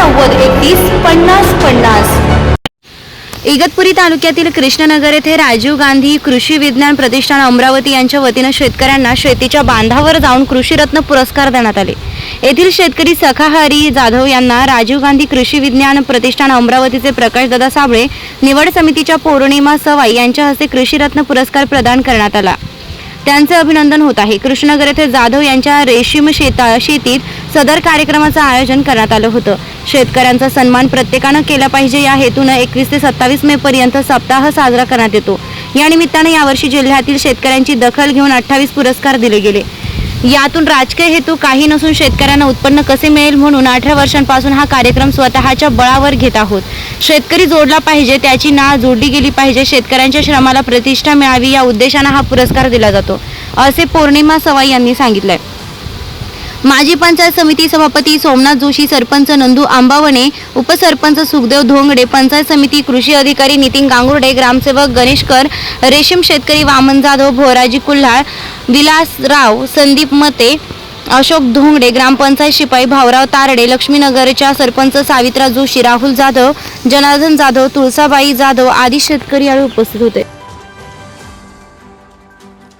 नव्वद एकतीस पन्नास पन्नास. इगतपुरी तालुक्यातील कृष्णनगर येथे राजीव गांधी कृषी विज्ञान प्रतिष्ठान अमरावती यांच्या वतीनं शेतकऱ्यांना शेतीच्या बांधावर जाऊन कृषीरत्न पुरस्कार देण्यात आले. येथील शेतकरी सखाहरी जाधव यांना राजीव गांधी कृषी विज्ञान प्रतिष्ठान अमरावतीचे प्रकाशदादा साबळे निवड समितीच्या पौर्णिमा सवाई यांच्या हस्ते कृषीरत्न पुरस्कार प्रदान करण्यात आला. त्यांचे अभिनंदन होत आहे. कृष्णनगर येथे जाधव यांच्या रेशीम शेता शेतीत सदर कार्यक्रमाचं आयोजन करण्यात आलं होतं. शेतकऱ्यांचा सन्मान प्रत्येकानं केला पाहिजे या हेतूनं एकवीस ते सत्तावीस मे पर्यंत सप्ताह साजरा करण्यात येतो. या निमित्तानं यावर्षी जिल्ह्यातील शेतकऱ्यांची दखल घेऊन अठ्ठावीस पुरस्कार दिले गेले. यातून राजकीय हेतू काही नसून शेतकऱ्यांना उत्पन्न कसे मिळेल म्हणून अठरा वर्षांपासून हा कार्यक्रम स्वतःच्या बळावर घेत आहोत. शेतकरी जोडला पाहिजे त्याची नाळ जोडली गेली पाहिजे शेतकऱ्यांच्या श्रमाला प्रतिष्ठा मिळावी या उद्देशानं हा पुरस्कार दिला जातो असे पौर्णिमा सवाई यांनी सांगितलंय. माजी पंचायत समिती सभापती सोमनाथ जोशी सरपंच नंदू आंबावणे उपसरपंच सुखदेव धोंगडे पंचायत समिती कृषी अधिकारी नितीन गांगुर्डे ग्रामसेवक गणेशकर रेशीम शेतकरी वामन जाधव भोराजी कुल्हाळ विलासराव संदीप मते अशोक धोंगडे ग्रामपंचायत शिपाई भाऊराव तारडे लक्ष्मीनगरच्या सरपंच सावित्रा जोशी राहुल जाधव जनार्दन जाधव तुळसाबाई जाधव आदी शेतकरी यावेळी उपस्थित होते.